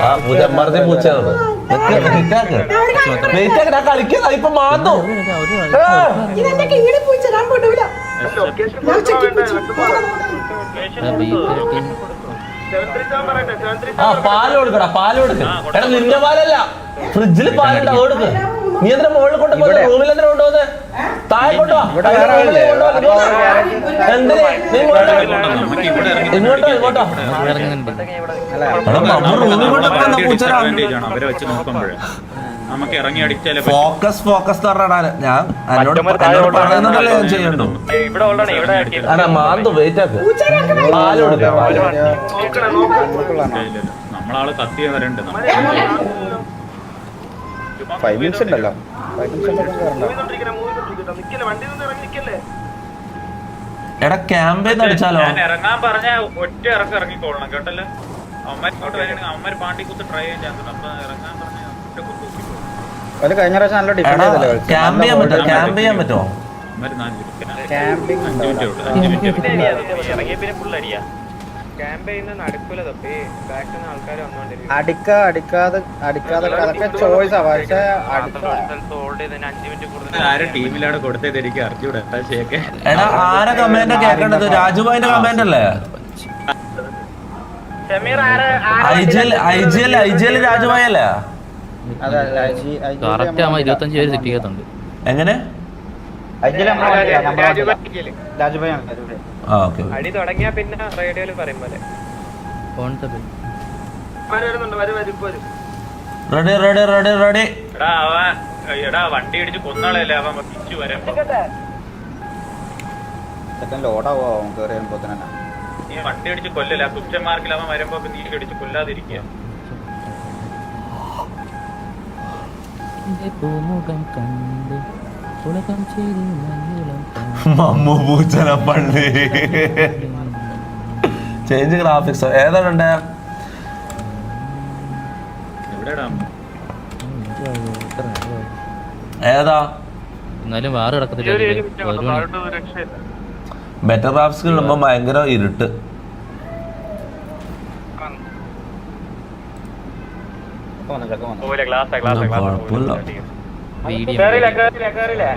ആ പൂജന്മാരുടെ ഇപ്പൊ മാന്നു ആ പാൽ കൊടുക്കടാ പാൽ കൊടുക്ക. എടാ നിന്റെ പാലല്ല. ഫ്രിഡ്ജിൽ പാലുണ്ടാ? കൊടുക്കുക നീ എന്തിനാ മുകളിൽ കൊണ്ടുപോകുന്നത് റൂമിൽ എന്തിനാ കൊണ്ടുപോകുന്നത് താഴെ കൊണ്ടുവാ. എന്തിനാ? നീ ഇങ്ങോട്ടോ ഇങ്ങോട്ടോ നമുക്ക് ഇറങ്ങി അടിച്ചാലേ ഫോക്കസ് ഫോക്കസ് പറഞ്ഞാ ഞാൻ എന്നോട് പറയുന്നതല്ലേ ഞാൻ ചെയ്യണ്ടോ ഇവിടെ ഉള്ളതാണ് ഇവിടെ അടാ മാന്തു വെയിറ്റ് ആക്ക്. പാൽ കൊടുക്ക നമ്മളാൾ കത്തി വരണ്ട്. ഫൈവ് മിനിറ്റ്സ് ഉണ്ടല്ലോ. ഫൈവ് മിനിറ്റ്സ് എടാ ക്യാമ്പേന്ന് അടിച്ചാലോ ഞാൻ ഇറങ്ങാൻ പറഞ്ഞ ഒറ്റ ഇറക്കം ഇറങ്ങിക്കോളണം കേട്ടല്ലോ? അമ്മ ഇങ്ങോട്ട് വരികയാണെങ്കിൽ അമ്മ പാണ്ടി കുത്ത് ട്രൈ ചെയ്യാൻ ചാൻസ് അപ്പൊ ഇറങ്ങാൻ പറഞ്ഞ ഒറ്റ കുത്ത് കുത്തിക്കോളും അത് കഴിഞ്ഞ പ്രാവശ്യം നല്ല ഡിഫൻഡ് ചെയ്തല്ലേ? ക്യാമ്പ് ചെയ്യാൻ പറ്റുമോ ക്യാമ്പ് ചെയ്യാൻ പറ്റുമോ ക്യാമ്പിംഗ് അഞ്ച് മിനിറ്റ് അഞ്ച് മിനിറ്റ് ഇറങ്ങിയ പിന്നെ ഫുൾ അടിയാ. അടിക്കാതെ അടിക്കാതെ അതൊക്കെ ചോയ്സാ എടാ ആരെ കമന്റ് കേക്കണ്ടത് രാജുബായിന്റെ കമന്റ് അല്ലേ? എങ്ങനെ? അടി തുടങ്ങിയാ പിന്നെ റേഡിയോയിൽ പറയും പോലെ. Ready ready ready ready. എടാ അവൻ എടാ വണ്ടി ഇടിച്ച് കൊന്നാളല്ലേ അവൻ തിരിച്ചു വരാൻ സെക്കൻഡ് ലോഡാവോ? അവൻ കയറി വരുമ്പോ തന്നെ. നീ വണ്ടി ഇടിച്ച് കൊല്ലല്ല? അവൻ വരുമ്പോ നീ ഇടിച്ച് കൊല്ലാതിരിക്കുക. പൂമുഖം കണ്ട് ഉലകം ചെയ്ത് മഞ്ഞുളം മമ്മു പൂച്ചന പള്ളി ചേഞ്ച് ഗ്രാഫിക്സ് ഏതാണ് ഏതാ? എന്നാലും വാറ് ബെറ്റർ ഗ്രാഫിക്സ് ഇടുമ്പോ ഭയങ്കര ഇരുട്ട്. കുഴപ്പമില്ല.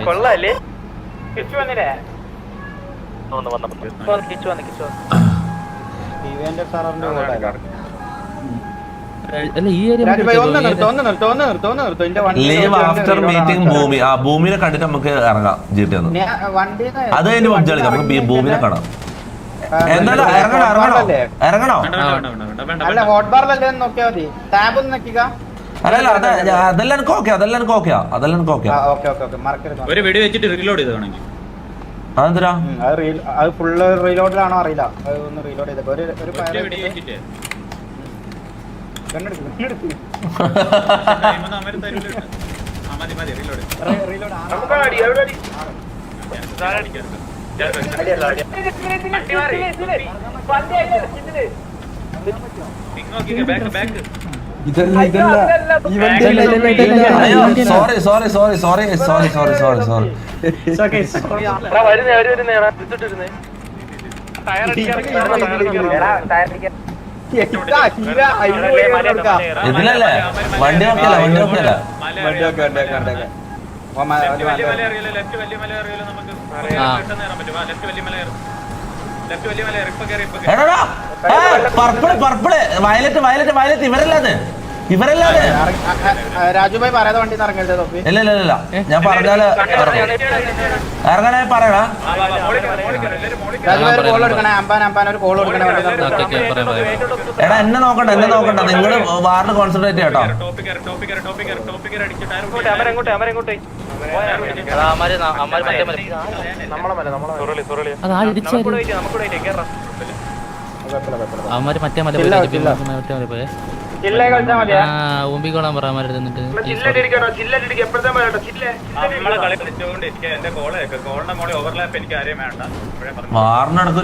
കൊള്ളാല്ലേ കിച്ചു വന്നില്ലേ? വന്നു വന്നു. വന്നു. അല്ല ഈ ഏരിയ ലീവ് ആഫ്റ്റർ മീറ്റിംഗ് ഭൂമി. ആ ഭൂമിനെ കണ്ടിട്ട് നമുക്ക് ഇറങ്ങാം ജീട്ടി ഒന്ന് അത് കഴിഞ്ഞ് പബ്ജി കളിക്കാം. നമുക്ക് ഭൂമിനെ കാണാം. എന്തായാലും ഇറങ്ങണോ ഇറങ്ങണോ. ഇറങ്ങണോ. അല്ല ഹോട്ട് ബാറിലല്ലേ നോക്കിയാ മതി. ടാബ് ഒന്ന് നോക്കിക്ക. അല്ലല്ല അത് ഞാൻ- അതെല്ലാം എനിക്ക് ഓക്കെ അതെല്ലാം എനിക്ക് ഓക്കെയാ അതെല്ലാം എനിക്ക് ഓക്കെ ഓക്കെ ഓക്കെ. മറക്കരുത് ഒരു വെടി വെച്ചിട്ട് റീലോഡ് ചെയ്താണെങ്കിൽ അതെന്തിനാ? ഉം, അത് റീൽ അത് ഫുള്ള് റീലോഡിലാണോ അറിയില്ല. അത് ഒന്ന് റീലോഡ് ചെയ്തപ്പോ ഒരു ഒരു ഫയർ വെടി വെച്ചിട്ട്. കണ്ണെടുക്ക് കണ്ണെടുക്ക് ടൈം ഒന്നും അവർ തരൂല ആ മതി മതി റീലോഡ് റീലോഡ് ബാക്ക് ബാക്ക് അയ്യോ sorry sorry sorry sorry sorry sorry sorry sorry കൊടുക്കാം. ഇതിലല്ലേ വണ്ടി നോക്കിയല്ല വണ്ടി നോക്കിയല്ല ലെഫ്റ്റ് വലിയ മല ഇപ്പൊ കയറി ഇപ്പൊ purple purple violet violet violet ഇവരല്ലാതെ ഇവരല്ലാതെ രാജുഭായി പറയാതെ വണ്ടി ഇല്ല ഇല്ല ഇല്ല ഞാൻ പറഞ്ഞാൽ ഇറങ്ങണേ പറയണ എടാ എന്നെ നോക്കണ്ട എന്നെ നോക്കണ്ട നിങ്ങൾ വാർഡ് കോൺസെൻട്രേറ്റ് ചെയ്യട്ടോ നമ്മളെ നമ്മളെ നമ്മളെ അവന്മാര് മറ്റേ മല പോയി മറ്റേ മല പോയേ ഒമ്പിക്കോളാൻ പറ അവന്മാരെ നിന്നിട്ട്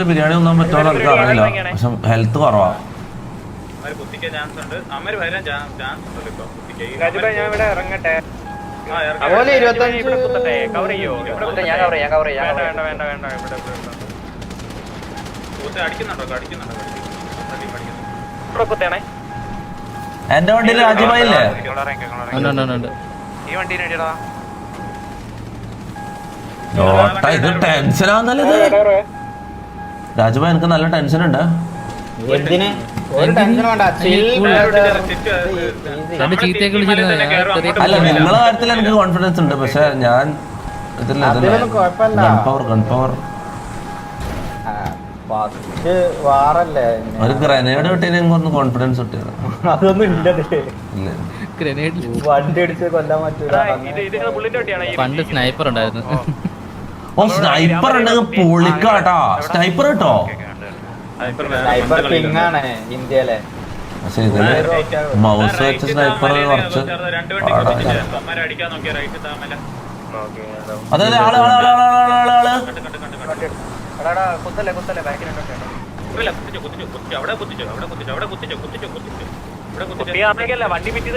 ബിരിയാണി ഒന്നും പറ്റുമോ അറിയില്ല പക്ഷെ ഹെൽത്ത് കുറവാ. ചാൻസ് ഉണ്ട്. വരാൻ ചാൻസ് ഞാൻ ഇവിടെ ഇറങ്ങട്ടെ കവർ ചെയ്യോ? വേണ്ട വേണ്ട വേണ്ട ഇവിടെ. എന്റെ വണ്ടിയിൽ രാജീവായില്ലേ ഇത് എനിക്ക് നല്ല ടെൻഷൻ ഉണ്ട് അല്ല നിങ്ങളെ കാര്യത്തിൽ എനിക്ക് കോൺഫിഡൻസ് ഉണ്ട് പക്ഷെ ഞാൻ ഇതില്ല. ഗൺ പവർ ഗൺ പവർ ഒരു ഗ്രനേഡ് കിട്ടിയ ഒന്ന് കോൺഫിഡൻസ് കിട്ടിയത്. അതൊന്നും ഇല്ലത് ഇല്ല. ഗ്രനേഡ് വണ്ടി അടിച്ച് കൊല്ലാൻ പറ്റൂല. പണ്ട് സ്നൈപ്പർ ഉണ്ടായിരുന്നു. ഓ. സ്നൈപ്പർ ഉണ്ടെങ്കിൽ പൊളിക്കാട്ടാ സ്നൈപ്പർ കേട്ടോ സ്നൈപ്പർ കിങ് ആണ് ഇന്ത്യയിലെ. പക്ഷെ ഇതിൽ മൗസ് വെച്ച് സ്നൈപ്പർ കുറച്ച് രണ്ട് അതെ അതായത് ആൾ ആൾ ആൾ ആൾ ആൾ ആൾ കണ്ട് കണ്ട് കണ്ട് കണ്ട് എടാ കുത്തല്ലേ കുത്തല്ലേ ബാക്കിലുണ്ടോ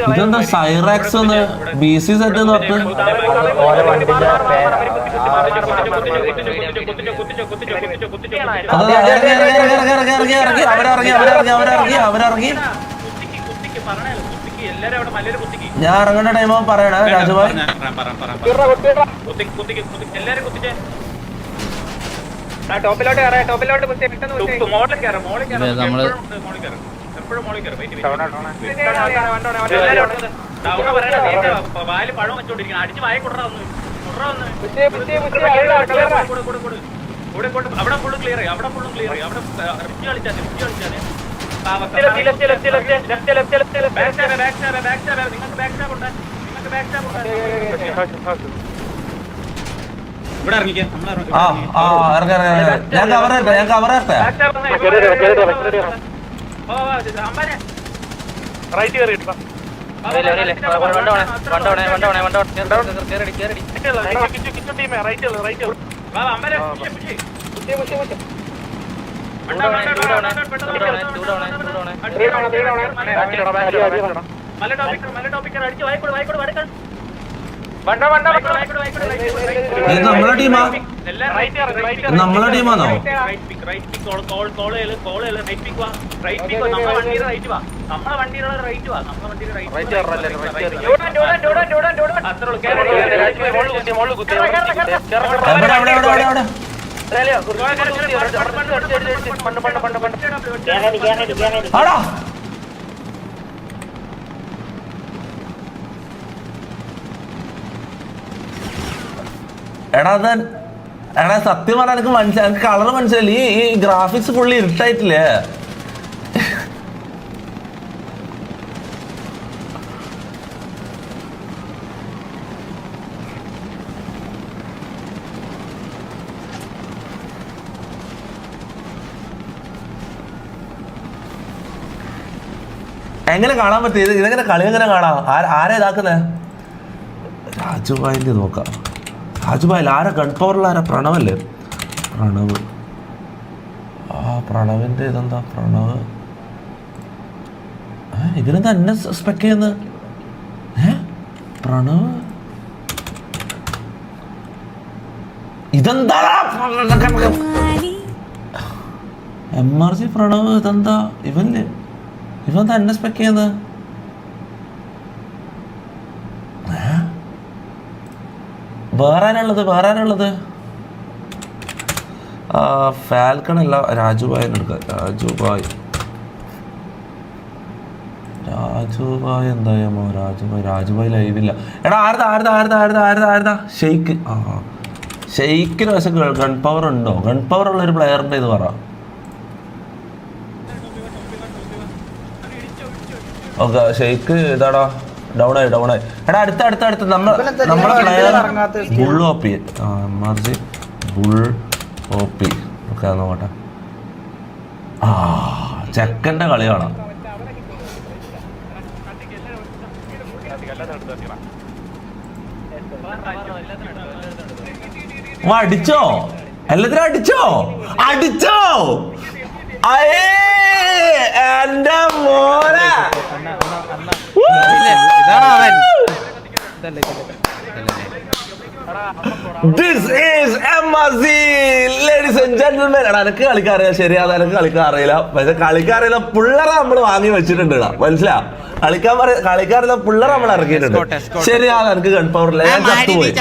ഇതെന്താ സൈറാക്സ് ബി സി സെറ്റ് എന്ന് പറഞ്ഞ് ഞാൻ ഇറങ്ങേണ്ട ടൈം പറയണേ കുത്തിക്ക് എല്ലാരും കുത്തിച്ചേ ടോപ്പിലോട്ട് കയറാ ടോപ്പിലോട്ട് മോളിൽ കയറാം മോളിൽ കയറാം. മോളിൽ കയറാം. എപ്പോഴും മോളിൽ കയറാം. വാൽ പഴം വെച്ചോണ്ടിരിക്കണം അടിച്ച് വായ കുടറ വന്നു. കുടറ അവിടെ കൂടെ കൂടെ കൂടെ കൂടെ കൂടെ അവിടെ ഫുള്ള് ക്ലിയർ ആയി. അവിടെ ഫുള്ളും ക്ലിയർ ആയി. അവിടെ റിച്ച് കളിച്ചാൽ റിച്ച് കളിച്ചാൽ നിങ്ങൾക്ക് ബാക്ക് സ്റ്റാബ് ഉണ്ട്. നിങ്ങൾക്ക് ബാക്ക് സ്റ്റാബ് ഉണ്ട്. ആ ആ ഇറങ്ങി ഇറങ്ങി ഞാൻ കവർ ഇരട്ടെ ഞാൻ കവർ അമ്പാനെ റൈറ്റ് കയറി മല ടോപ്പിക് മല ടോപ്പിക് അടിച്ച് വായിക്കോട് വായിക്കോട് വടക്കാൻ വണ്ട വണ്ട വായിക്കോട് വായിക്കോട് വായിക്കോട് ഇത് നമ്മളെ ടീമാ? നമ്മളെ ടീമാണോ right peek right peek call call call ചെയ്യൽ കോൾ ചെയ്യൽ റൈറ്റ് പിക്ക് വാ റൈറ്റ് പിക്ക് വാ നമ്മളെ വണ്ടിയുടെ റൈറ്റ് വാ നമ്മളെ വണ്ടിയുടെ റൈറ്റ് വാ നമ്മളെ വണ്ടിയുടെ റൈറ്റ് റൈറ്റ് കയറല്ലേ റൈറ്റ് ഡോഡൻ ഡോഡൻ ഡോഡൻ ഡോഡൻ ഡോഡൻ അത്ര ഉള്ളൂ കേരള മോൾ കുത്തി മോൾ കുത്തി എവിടെ എവിടെ എവിടെ എവിടെ എവിടെ പണ്ട് പണ്ട് പണ്ട് പണ്ട് ആടാ എടാ അത് എടാ സത്യം പറഞ്ഞാൽ എനിക്ക് മനസ്സിലായി എനിക്ക് കളർ മനസ്സിലായി ഈ ഈ ഗ്രാഫിക്സ് ഫുള്ളി ഇരുട്ടായിട്ടില്ലേ? എങ്ങനെ കാണാൻ പറ്റും? ഇത് ഇതെങ്ങനെ കളി എങ്ങനെ കാണാം? ആര- ഇതാക്കുന്നത് രാജുഭായിന്റെ നോക്കാം. രാജുഭായിൽ ആരാ ഗൺ പവറിൽ ആരാ പ്രണവല്ലേ? പ്രണവ്. ആ പ്രണവിന്റെ ഇതെന്താ പ്രണവ്? ഇതിനെന്താ എന്നെ സ്പെക്ക് ചെയ്യുന്നത്? പ്രണവ്? ഇതെന്താ എം ആർ ജി പ്രണവ് ഇതെന്താ? ഇവല്ലേ ഇവൻ തന്നെ സ്പെക്ക് ചെയ്യുന്നത്? വേറാനുള്ളത് വേറാനുള്ളത് ഫാൽക്കൺ അല്ല രാജുബായി എടുക്കാം രാജുബായ് രാജുബായ് എന്തായമോ രാജുബായ് രാജുബായ് ലൈവില്ല എടാ ആരതാ ആരതാ ആരതാ ആരതാ ആരതാ ആരതാ? ഷെയ്ക്ക്. ആ ഷെയ്ക്കിന് പക്ഷെ ഗൺ പവർ ഉണ്ടോ? ഗൺ പവർ ഉള്ള ഒരു പ്ലെയറിന്റെ ഇത് പറ. ഓക്കെ ഷെയ്ക്ക് ഇതാടാ. ഡൗൺ ആയി ഡൗൺ ആയി. എടാ അടുത്ത അടുത്ത അടുത്ത്. നമ്മൾ നമ്മളെ പ്ലെയർ ബുൾ ഓപ്പി എമർജി ബുൾ ഓപ്പി ഒക്കെ നോക്കട്ടെ. ആ ചെക്കന്റെ കളി കാണാം. വാ അടിച്ചോ? എല്ലാത്തിനും അടിച്ചോ? അടിച്ചോ? അയേ എന്റെ മോനെ. ഇതാണോ അവൻ. This is um ladies and gentleman എടാ എനിക്ക് കളിക്കാൻ അറിയാം ശരിയാ എനിക്ക് കളിക്കാൻ അറിയില്ല. പക്ഷെ കളിക്കാൻ അറിയില്ല പിള്ളേരെ നമ്മൾ വാങ്ങി വെച്ചിട്ടുണ്ട് ഇടാ മനസ്സിലാ? കളിക്കാൻ പറയാ കളിക്കാൻ അറിയില്ല പിള്ളേരെ നമ്മൾ ഇറക്കിയിട്ടുണ്ട്. ശരിയാ എനിക്ക് ഗൺ പവർ ഇല്ല ഞാൻ ചത്തുപോയി.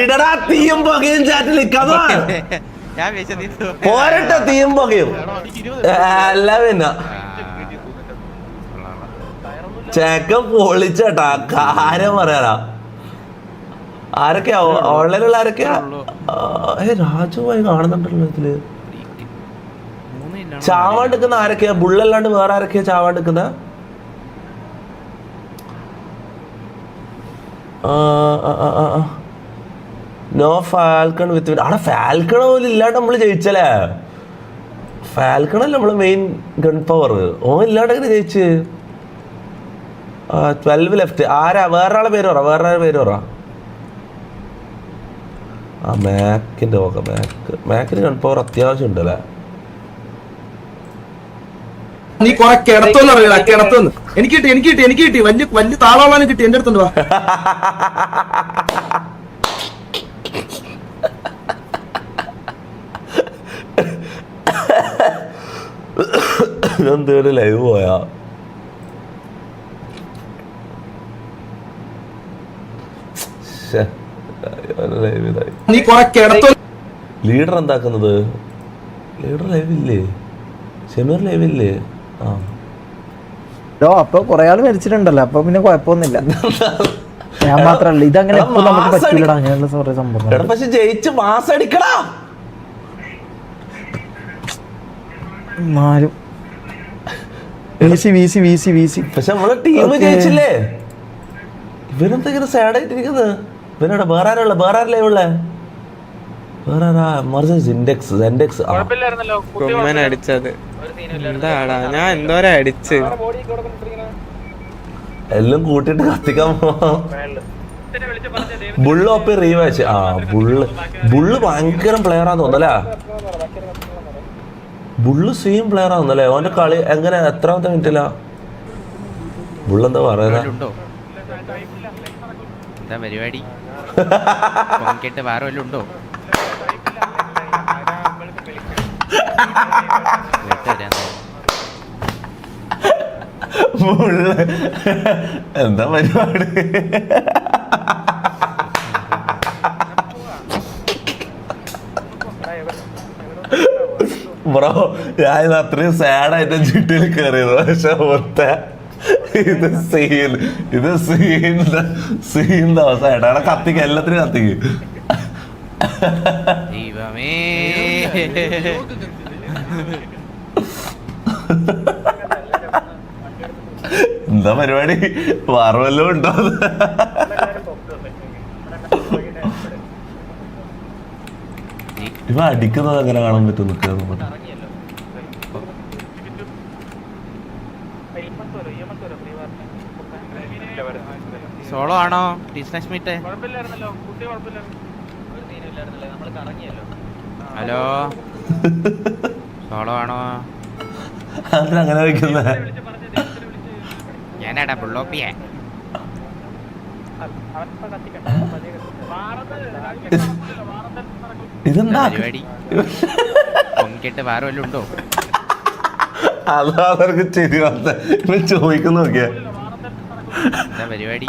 ഇടടാ തീയും പുകയും ചാറ്റിൽ നീ പോരട്ടെ തീയും പുകയും. അല്ല പിന്നെ. ചേക്കൻ പൊളിച്ചേട്ടാ. കാര്യം പറയാനാ. ആരൊക്കെയാ? ഓൺലൈനിലുള്ള ആരൊക്കെയാ? ഏ രാജുവായി കാണുന്നുണ്ടല്ലോ ഇതിൽ. ചാവാണ്ടിക്കുന്ന ആരൊക്കെയാ? ബുള്ളല്ലാണ്ട് വേറെ ആരൊക്കെയാ ചാവാണ്ടിക്കുന്ന? നോ ഫാൽക്കൺ വിത്ത് അവിടെ ഫാൽക്കൺ പോലും ഇല്ലാണ്ട് നമ്മൾ ജയിച്ചല്ലേ? ഫാൽക്കണല്ലേ നമ്മൾ മെയിൻ ഗൺ പവർ ഓ ഇല്ലാണ്ട് എങ്ങനെ ജയിച്ച്? ട്വൽവ് ലെഫ്റ്റ് ആരാ? വേറൊരാളെ പേര് പറ. വേറൊരാളെ പേര് പറ. ആ മാക്കിന്റെ നോക്കാം മാക്ക് മാക്കിന് ഗൺ പവർ അത്യാവശ്യം ഉണ്ടല്ലേ? നീ കൊറേ കിടത്തോന്ന് അറിയില്ല കിടത്തോന്ന് എനിക്ക് കിട്ടി എനിക്ക് കിട്ടി എനിക്ക് കിട്ടി. വലിയ വലിയ താളോളാനും കിട്ടി എന്റെ അടുത്തുണ്ട് വാ. എന്തേലും ലൈവ് പോയാ? ലീഡർ എന്താക്കുന്നത്? ലീഡർ ലൈവില്ലേ ഷെമീർ ലൈവില്ലേ ആ. ഓ അപ്പൊ കൊറേ ആൾ മരിച്ചിട്ടുണ്ടല്ലോ അപ്പൊ പിന്നെ കുഴപ്പമൊന്നുമില്ല. ഞാൻ മാത്രല്ല ഇതങ്ങനെ ഇപ്പൊ നമുക്ക് പറ്റൂലടാ അങ്ങനെയുള്ള കുറെ സംഭവം പക്ഷെ ജയിച്ച് മാസം അടിക്കടാ. എന്നാലും. വീസി വീസി വീസി വീസി പക്ഷെ നമ്മളെ ടീം. ജയിച്ചില്ലേ? ഇവരെന്താ ഇങ്ങനെ സാഡ് ഇവനോட വേറെ ആരുള്ള വേറെ ആരല്ലേ ഉള്ള? വേറെ ആരാ എമർജൻസി ഇൻഡെക്സ് ഇൻഡെക്സ് ആ. കുഴപ്പമില്ലായിരുന്നല്ലോ. കുത്തി കൊമ്മൻ അടിച്ചത്. എന്താടാ? ഞാൻ എന്തോരം അടിച്ച്. എല്ലാം കൂട്ടിട്ട് കത്തിക്കാൻ പോവാം. ബുള്ള് ഒപ്പി റീവാച്ച് ആ ബുള്ള് ബുള്ള് ഭയങ്കര പ്ലെയർ ആന്ന് തോന്നല്ലേ ബുള്ള് സെയിം പ്ലെയർ ആവുന്നല്ലേ ഓന്റെ കളി എങ്ങനെ? എത്രാമത്തെ മിനിറ്റിലാ ബുള്ള് എന്താ പറയുന്നത് എന്താ പരിപാടി? പൊങ്ങിട്ട് വേറെ വല്ലതും ഉണ്ടോ? എന്താ പരിപാടി? ബ്രോ ഞാൻ അത്രയും സാഡായിട്ട് ചുറ്റിൽ കയറിയത് പക്ഷെ ഒത്ത ഇത് സീൻ ഇത് സീൻ സീൻ ദിവസം ഏട്ടാ കത്തിക്ക് എല്ലാത്തിനും കത്തിക്ക്. ദൈവമേ. എന്താ പരിപാടി? വാർവല്ലോ ഉണ്ടോ? ഇവ അടിക്കുന്നത് അങ്ങനെ കാണാൻ പറ്റും നിൽക്കുക സോളോ ആണോ? ബിസിനസ് മീറ്റ് ഹലോ സോളോ ആണോ? അങ്ങനെ വെക്കുന്നത് ഞാനാടാ പുള്ളോപ്പിയെ. ഇതെന്താ? പരിപാടി? വേറെ വല്ലതും ഉണ്ടോ? അതാ അവർക്ക് ചെയ്തു ചോദിക്കുന്നു നോക്കിയാ. എന്താ പരിപാടി?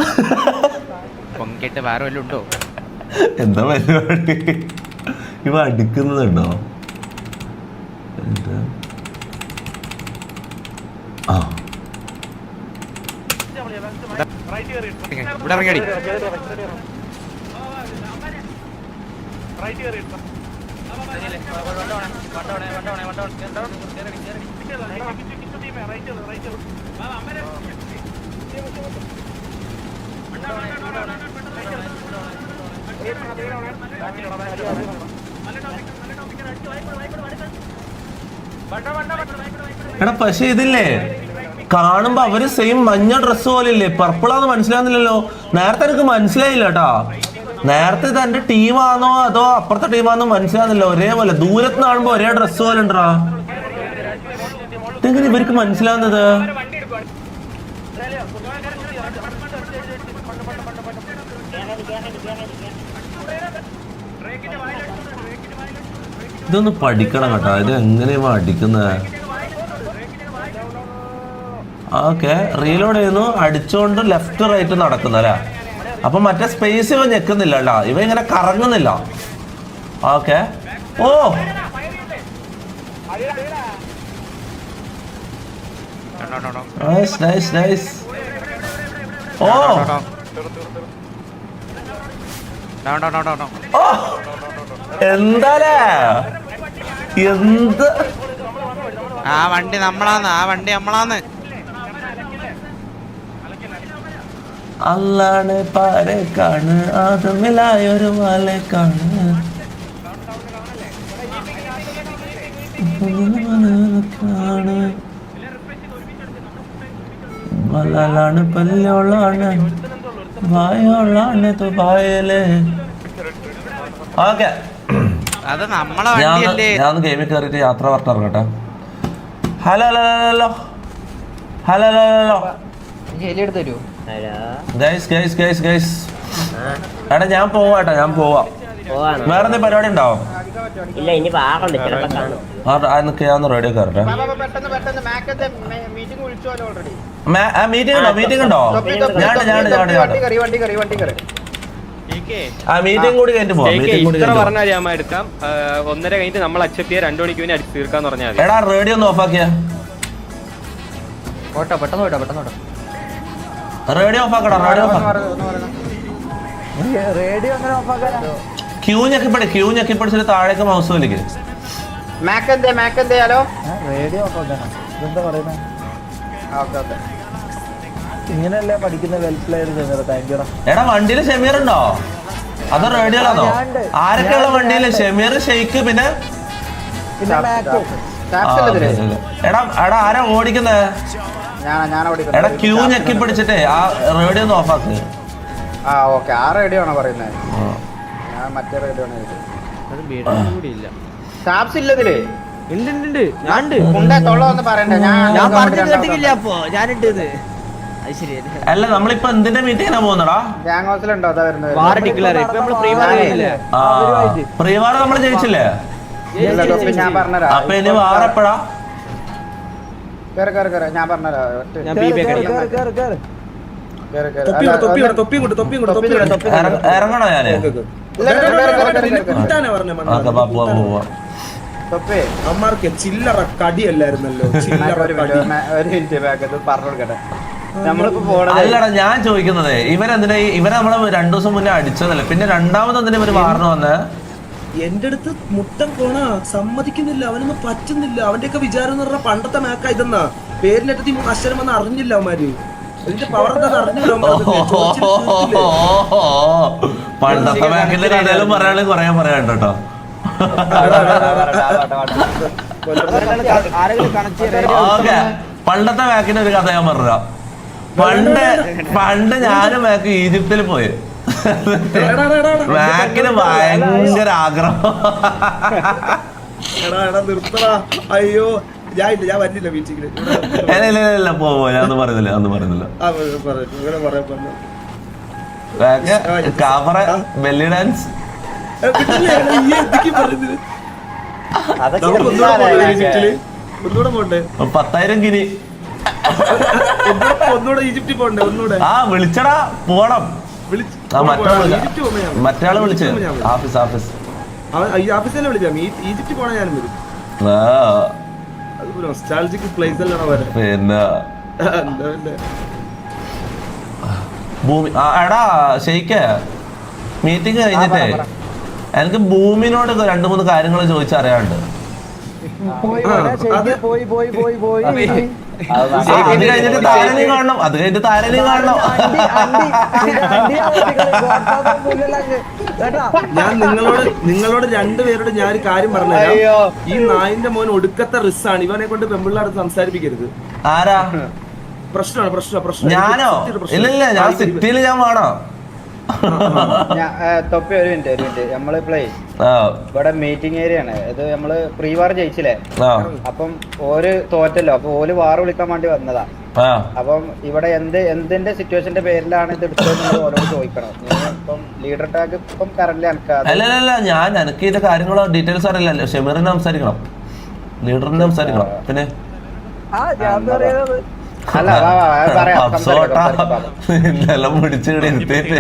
പൊങ്ങിട്ട് വേറെ വല്ലതും ഉണ്ടോ? എന്താ പരിപാടി? ഇവ അടിക്കുന്നതുണ്ടോ എന്താ? ആ. ഇവിടെ ഇറങ്ങിയടി. എടാ പക്ഷെ ഇതില്ലേ? കാണുമ്പോ അവർ സെയിം മഞ്ഞ ഡ്രസ്സ് പോലെ ഇല്ലേ പർപ്പിൾ പർപ്പിളാന്ന് മനസ്സിലാകുന്നില്ലല്ലോ നേരത്തെ എനിക്ക് മനസ്സിലായില്ല കേട്ടാ നേരത്തെ ഇത് എന്റെ ടീമാണോ അതോ അപ്പുറത്തെ ടീമാണോ മനസ്സിലാകുന്നില്ല ഒരേപോലെ ദൂരത്ത് കാണുമ്പോ ഒരേ ഡ്രസ്സ് പോലെ ഉണ്ടാ ഇതെങ്ങനെ ഇവർക്ക് മനസ്സിലാവുന്നത്? ഇതൊന്ന് പഠിക്കണം കേട്ടോ. ഇത് എങ്ങനെയാ അടിക്കുന്നത് ഓക്കെ. റീലോഡ് ചെയ്യുന്നു. അടിച്ചുകൊണ്ട് ലെഫ്റ്റ് റൈറ്റ് നടക്കുന്നല്ലേ അപ്പൊ മറ്റേ സ്പേസ് ഇവ ഞെക്കുന്നില്ല കേട്ടോ. ഇവ ഇങ്ങനെ കറങ്ങുന്നില്ല. ഓക്കെ. ഓ! നൈസ് നൈസ് നൈസ് ഓ ഡൗൺ ഡൗൺ ഡൗൺ ഡൗൺ ഓ എന്താലേ എന്ത്? ആ വണ്ടി നമ്മളാന്ന് ആ വണ്ടി നമ്മളാന്ന്. അല്ലാണ് പാരക്കാണ് ആദമിലായൊരു മലക്കാണ് മലക്കാണ് മലാണ് പല്ലോളാണ് വായോളാണ് ദുബായിലെ ഓക്കെ. അത് നമ്മളെ വണ്ടിയല്ലേ ഞാൻ ഗെയിമിൽ കയറിയിട്ട് യാത്ര പറഞ്ഞു ഇറങ്ങട്ടെ. Hello hello hello hello hello hello guys guys guys guys എടാ ഞാൻ പോവാട്ടാ ഞാൻ പോവാം വേറെ എന്തെങ്കിലും പരിപാടി ഉണ്ടാവോ ഇല്ല ഇനി ആ ഞാൻ റേഡിയോ കയറട്ടെ പെട്ടെന്ന് പെട്ടെന്ന് മാക്കത്തെ മീറ്റിംഗ് മീറ്റിംഗ് ഉണ്ടോ? മീറ്റിംഗ് ഉണ്ടോ? ഞാണ്ട് ഞാണ്ട് ഞാണ്ട് ഞാണ്ട് വണ്ടി കറി വണ്ടി കറി വണ്ടി കറി ആ മീറ്റിംഗ് കൂടി കഴിഞ്ഞിട്ട് പോവാം മീറ്റിംഗ് കൂടി ഇത്ര കഴിഞ്ഞിട്ട്. പറഞ്ഞാൽ ഞാൻ എടുക്കാം. ആ, ഒന്നര കഴിഞ്ഞിട്ട് നമ്മൾ അക്സെപ്റ്റ് ചെയ്യാൻ രണ്ടു മണിക്ക് വേണ്ടി അടിച്ച് തീർക്കാന്ന് പറഞ്ഞാൽ മതി. എടാ റേഡിയോ ഒന്ന് ഓഫാക്കിയ ഓട്ടോ പെട്ടെന്ന് ഓട്ടോ പെട്ടെന്ന് ഓട്ടോ റേഡിയോ ഓഫാക്കടാ റേഡിയോ ഓഫാ റേഡിയോ അങ്ങനെ ഓഫാക്കാനാ ക്യൂ ഞെക്കിപ്പടി ക്യൂ ഞെക്കിപ്പടിച്ചിട്ട് താഴേക്ക് മൗസ് വലിക്ക്. മാക്കെന്തേ മാക്കെന്തേ ഹലോ റേഡിയോ ഓഫാക്കാനാ ഇതെന്താ പറയുന്നത് ഓക്കെ ഓക്കെ. ഇങ്ങനെയല്ലേ പഠിക്കുന്ന വെൽ പ്ലെയർ താങ്ക് യൂടാ എടാ വണ്ടിയിൽ ഷെമീർ ഉണ്ടോ? അതോ റേഡിയോ ആ, ആരൊക്കെയുള്ള വണ്ടിയിൽ ഷെമീർ ഷെയ്ക്ക് പിന്നെ? എടാ എടാ ആരാ ഓടിക്കുന്നേ? ഞാൻ ഞാൻ എടാ ക്യൂ ഞെക്കി പിടിച്ചിട്ടേ ആ റേഡിയോ ഒന്ന് ഓഫാക്ക് ആ ഓക്കെ. ആ റേഡിയോ ആണോ പറയുന്നത് ഞാൻ മറ്റേ റേഡിയോ ആണ് സ്റ്റാഫ്സ് ഇല്ലതിൽ ഉണ്ട്. തൊള്ള ഒന്ന് പറയണ്ട? ഞാൻ ഞാൻ പറഞ്ഞു കേട്ടില്ല അപ്പോ ഞാനിട്ട് ഇത് അത് ശരി അല്ല നമ്മളിപ്പോ എന്തിന്റെ മീറ്റിങ്ങിനാ പോകുന്നടാ? അതാ വരുന്നത്. വാർ ഡിക്ലെയർ ഇപ്പൊ നമ്മൾ പ്രീ വാർ ജയിച്ചില്ലേ? ഞാൻ പറഞ്ഞുതരാം അപ്പൊ ഇനി കേറ് കേറ് കേറ്. ഞാൻ പറഞ്ഞുതരാം ഇറങ്ങണോ ഞാൻ? അമ്മാർക്ക് ചില്ലറ കടിയല്ലായിരുന്നല്ലോ. ചില്ലറ ഒരു കടി. മിനിറ്റ് ബാക്ക് പറഞ്ഞു കൊടുക്കട്ടെ. അല്ലടാ ഞാൻ ചോദിക്കുന്നത് ഇവരെന്തിനാ ഈ- ഇവരെ നമ്മളെ രണ്ടു ദിവസം മുന്നേ അടിച്ചതല്ലേ? പിന്നെ രണ്ടാമത് എന്തിനാ ഇവർ വാർന്നു വന്ന്? എന്റെ അടുത്ത് മുട്ടം പോണ സമ്മതിക്കുന്നില്ല അവനൊന്നും പറ്റുന്നില്ല. അവന്റെ ഒക്കെ വിചാരം എന്ന് പറഞ്ഞാൽ പണ്ടത്തെ മേക്ക ഇതെന്നാ പേരിലെത്തി അക്ഷരം വന്ന് അറിഞ്ഞില്ല അവന്മാര്. അതിന്റെ പവർ എന്താ അറിഞ്ഞില്ല? പണ്ടത്തെ വാക്കിന്റെ കഥയിലും കേട്ടോ. പണ്ടത്തെ ബാക്കിന്റെ ഒരു കഥ ഞാൻ പറഞ്ഞ പണ്ട് പണ്ട് ഞാനും മാക്ക് ഈജിപ്തിൽ പോയി. മാക്കിന് എടാ, എടാ, എടാ. ബാക്കിന് ഭയങ്കര ആഗ്രഹം. എടാ എടാ നിർത്തടാ. അയ്യോ ഞാൻ ഞാൻ വരില്ല മീറ്റിങ്ങിന് ഇല്ല ഇല്ല ഇല്ല, ഇല്ല പോ പോ, ഞാൻ ഒന്നും പറയുന്നില്ല ഒന്നും പറയുന്നില്ല. പറഞ്ഞു ബെല്ലി ഡാൻസ് പത്തായിരം ഗിനി ഒന്നുകൂടെ ഒന്നുകൂടെ ഈജിപ്തിൽ പോണ്ടേ ഒന്നുകൂടെ? ആ വിളിച്ചടാ പോണം. മറ്റാൾ വിളിച്ച്. Office office. തന്നെ വിളിക്കാം. ഈജിപ്തിൽ പോണ വരും. പ്ലേസ് അല്ലാണ് പിന്നെ? ഭൂമി എടാ ഷെയ്ക്ക് മീറ്റിംഗ് കഴിഞ്ഞിട്ടേ. എനിക്ക് ഭൂമിനോട് രണ്ടു മൂന്ന് കാര്യങ്ങൾ ചോദിച്ചറിയാണ്ട് പോയി പോയി പോയി പോയി കാണണം. അത് കഴിഞ്ഞിട്ട് ഞാൻ നിങ്ങളോട് നിങ്ങളോട് രണ്ടുപേരോട് ഞാൻ ഒരു കാര്യം പറഞ്ഞുതരാം. ഈ നായിന്റെ മോൻ ഒടുക്കത്തെ റിസ് ആണ് ഇവനെ കൊണ്ട് പെമ്പിള്ളാടുത്ത് സംസാരിപ്പിക്കരുത്. ആരാ? പ്രശ്നമാണ് പ്രശ്നം പ്രശ്നം ഞാനോ? സത്യമായിട്ട് പ്രശ്നം. ഇല്ല ഇല്ല ഞാൻ സിറ്റിയിൽ ഞാൻ വേണോ? തൊപ്പി ഒരു മിനിറ്റ് ഒരു മിനിറ്റ്. നമ്മൾ പ്ലേ ആ. ഇവിടെ മീറ്റിംഗ് ഏരിയ ആണ്. ഇത് നമ്മൾ പ്രീ വാർ ജയിച്ചില്ലേ അപ്പം ഓര് തോറ്റല്ലോ. അപ്പൊ ഓര് വാർ വിളിക്കാൻ വേണ്ടി വന്നതാ. അപ്പം ഇവിടെ എന്ത് എന്തിന്റെ സിറ്റുവേഷന്റെ പേരിലാണ് ഇത് എടുത്തതെന്ന് ഓരോട് ചോദിക്കണം. നീ ഇപ്പം ലീഡർ ടാഗ് ഇപ്പം കറന്റ് അല്ല ഞാൻ എനിക്ക് ഇത് കാര്യങ്ങളോ ഡീറ്റെയിൽസ് അറിയില്ല ഷെമീറിനെ സംസാരിക്കണം. ലീഡറിനെ സംസാരിക്കണം. പിന്നെ? ഇന്നെല്ലാം പിടിച്ച് ഇവിടെ ഇരുത്തിയിട്ട്.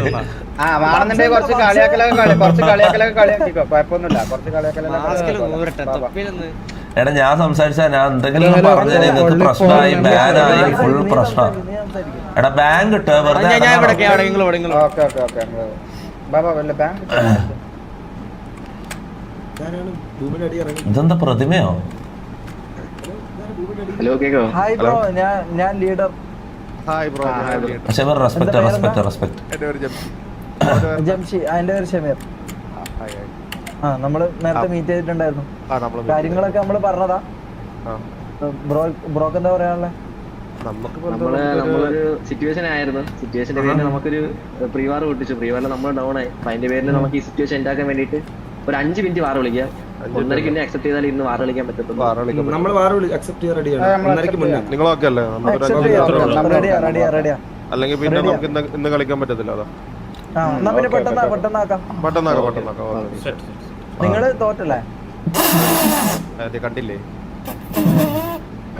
ആ മാറുന്നുണ്ടെങ്കിൽ കുറച്ച് കളിയാക്കലൊക്കെ കളി കുറച്ച് കളിയാക്കലൊക്കെ കളിയാക്കിക്കോ കുഴപ്പമൊന്നുമില്ല. കുറച്ച് കളിയാക്കലൊക്കെ എടാ ഞാൻ സംസാരിച്ചാ ഞാൻ എന്തെങ്കിലും പറഞ്ഞാൽ നിങ്ങൾക്ക് പ്രശ്നമായി ബാനായി ഫുൾ പ്രശ്നം എടാ ബാങ്ക് കിട്ടുക വെറുതെ ഓക്കെ ഓക്കെ ഓക്കെ ബാബാ വല്ല ബാങ്ക് ഇതെന്താ ഭൂമിയുടെ അടി കേക്കോ? ഹായ് ബ്രോ ഞാൻ ഞാൻ ലീഡർ പക്ഷെ റെസ്പെക്ട് റെസ്പെക്ട് റെസ്പെക്ട് ജംഷി. അതിന്റെ പേര് ഷമീർ. ആ നമ്മൾ നേരത്തെ മീറ്റ് ചെയ്തിട്ടുണ്ടായിരുന്നു. കാര്യങ്ങളൊക്കെ നമ്മൾ പറഞ്ഞതാ. ബ്രോ ബ്രോക്ക് എന്താ പറയാനുള്ളത് നമ്മൾ നമ്മളൊരു സിറ്റുവേഷൻ ആയിരുന്നു. സിറ്റുവേഷന്റെ പേരിൽ നമുക്കൊരു പ്രീവാർ പൊട്ടിച്ചു. പ്രീവാറിൽ നമ്മൾ ഡൗൺ ആയി. അപ്പൊ അതിന്റെ പേരിൽ നമുക്ക് ഈ സിറ്റുവേഷൻ ഉണ്ടാക്കാൻ വേണ്ടിയിട്ട് ഒരു അഞ്ച് മിനിറ്റ് വാർ വിളിക്കുക ഒന്നരക്ക് പിന്നെ അക്സെപ്റ്റ് ചെയ്താൽ ഇന്ന് വാർ വിളിക്കാൻ പറ്റത്തുള്ളൂ. നമ്മൾ വാറ് വിളി അക്സെപ്റ്റ് ചെയ്യാൻ റെഡിയാണ് ഒന്നരക്ക് മുന്നേ. നിങ്ങളൊക്കെ അല്ലേ? അല്ലെങ്കിൽ പിന്നെ നമുക്ക് ഇന്ന് ഇന്ന് കളിക്കാൻ പറ്റത്തില്ല അതാ. ആ എന്നാ പിന്നെ പെട്ടെന്ന് പെട്ടെന്നാക്കാം പെട്ടെന്നാക്കാം പെട്ടെന്നാക്കാം നിങ്ങൾ തോറ്റല്ലേ? അതെ കണ്ടില്ലേ?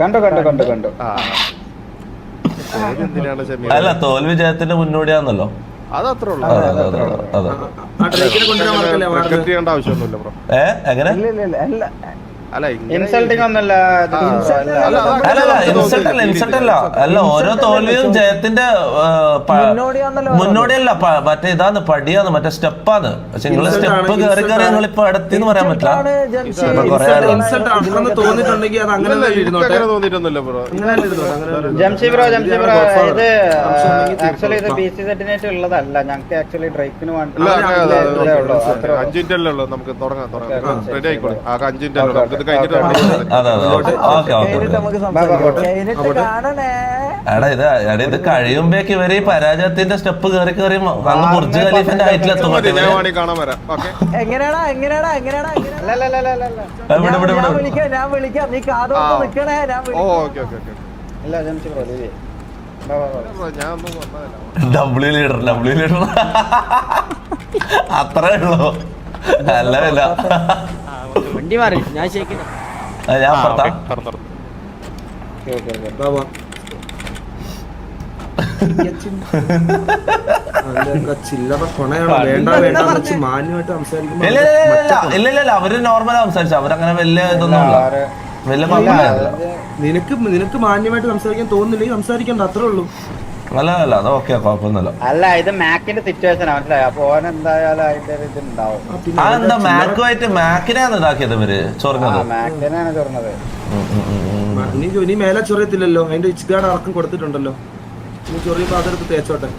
കണ്ടു കണ്ടു കണ്ടു കണ്ടു. അല്ല തോൽവി ജയത്തിന്റെ മുന്നോടിയാന്നല്ലോ. അത് അത്രേ ഉള്ളൂ. അതെ അതെ അതെ അതെ ആ ഡ്രേക്കിനെ കൊണ്ടുവരാൻ മറക്കല്ലേ വാറ് ക്രിക്കറ്റ് ചെയ്യേണ്ട ആവശ്യമൊന്നുമില്ല ബ്രോ. ഏ? എങ്ങനെ? ഇൻസൾട്ടിങ് ഒന്നല്ല ഇൻസൾട്ട് അല്ല ഇൻസൾട്ട് അല്ല അല്ല. ഓരോ തോൽവിയും ജയത്തിന്റെ മുന്നോടിയല്ല മറ്റേ ഇതാന്ന് പടിയാന്ന് മറ്റേ സ്റ്റെപ്പാണ് പക്ഷെ നിങ്ങൾ സ്റ്റെപ്പ് കയറി കയറി. നിങ്ങൾ ഇപ്പൊ അടുത്തിന്ന് പറയാൻ പറ്റില്ല. ജംഷി ബ്രോ. ജംഷി ബ്രോ ഇത് ആക്ച്വലി ഇത് തീർത്തോ. ബി സി സെറ്റിനായിട്ട് ഉള്ളതല്ല. ഞങ്ങൾക്ക് ആക്ച്വലി ഡ്രൈക്കിന് ഇല്ല, അതെ, അതെ, അതെ, അതെ, ഇതേ അതെ, ഉള്ളൂ, അതെ. അത്രേ ഉള്ളൂ. അഞ്ച് മിനിറ്റ് അല്ലേ നമുക്ക് തുടങ്ങാം തുടങ്ങാം. റെഡി ആയിക്കോളെ. ആകെ അഞ്ച് മിനിറ്റ് നമുക്ക് എടാ ഇത് എടാ ഇത് കഴിയുമ്പോഴേക്ക് ഇവർ ഈ പരാജയത്തിന്റെ സ്റ്റെപ്പ് കയറി കയറി അങ്ങ് ബുർജ് ഖലീഫിന്റെ ഹൈറ്റിലെത്തും മതി, ഞാൻ വേണമെങ്കിൽ കാണാൻ വരാം. ഓക്കെ. എങ്ങനെയാടാ എങ്ങനെയാടാ ഞാൻ വിളിക്കാം ഞാൻ വിളിക്കാം. നീ. നിക്കണേ ഞാൻ വിളിക്കാം. ഡബ്ല്യു ലീഡർ ഡബ്ല്യു ലീഡർ അത്രേ ഉള്ളൂ. അല്ല വണ്ടി മാറി. ഞാൻ ശരിക്കും ഞാൻ അവർ നോർമൽ സംസാരിച്ചു. അവരങ്ങനെ വലിയ ഇതൊന്നും വലിയ നിനക്ക് നിനക്ക് മാന്യമായിട്ട് സംസാരിക്കാൻ തോന്നുന്നില്ലെങ്കിൽ സംസാരിക്കണ്ട. അത്രേ ഉള്ളൂ. അല്ല അല്ല അത് ഓക്കെ കുഴപ്പമൊന്നുമില്ല. അല്ല ഇത് മാക്കിന്റെ സിറ്റുവേഷൻ മനസ്സിലായി? അപ്പൊ ഓൻ എന്തായാലും അതിന്റെ ഒരു ഇതുണ്ടാവും. അതെന്താ മാക്കുമായിട്ട് മാക്കിനാണ് ഇതാക്കിയത് ഇവർ ചൊറഞ്ഞത്? മാക്കിനാണ് ചൊറഞ്ഞത്. ഇനി മേലെ ചൊറിയത്തില്ലല്ലോ അതിന്റെ ഇച്ച് ഗാർഡ് ആർക്കും കൊടുത്തിട്ടുണ്ടല്ലോ. നീ ചൊറിയുമ്പോ അതെടുത്ത് തേച്ചോട്ടെ.